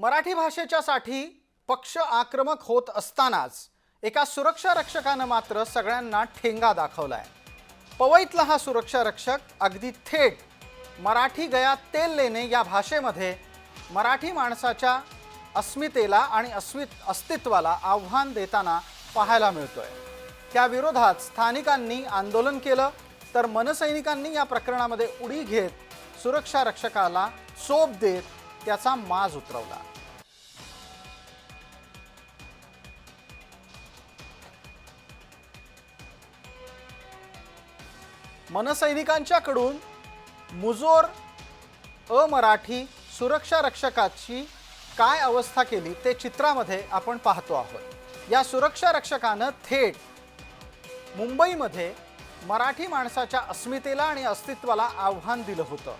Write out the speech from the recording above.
मराठी भाषेच्यासाठी पक्ष आक्रमक होत असतानाच एका सुरक्षा रक्षकानं मात्र सगळ्यांना ठेंगा दाखवलाय. पवईतला हा सुरक्षा रक्षक अगदी थेट मराठी गया तेल लेणे या भाषेमध्ये मराठी माणसाच्या अस्मितेला आणि अस्मि अस्तित्वाला आव्हान देताना पाहायला मिळतोय. त्या विरोधात स्थानिकांनी आंदोलन केलं तर मनसैनिकांनी या प्रकरणामध्ये उडी घेत सुरक्षा रक्षकाला चोप देत त्याचा माज उतरवला. मनसैनिकांच्याकडून मुजोर अमराठी सुरक्षा रक्षकाची काय अवस्था केली ते चित्रामध्ये आपण पाहतो आहोत. या सुरक्षा रक्षकानं थेट मुंबईमध्ये मराठी माणसाच्या अस्मितेला आणि अस्तित्वाला आव्हान दिलं होतं.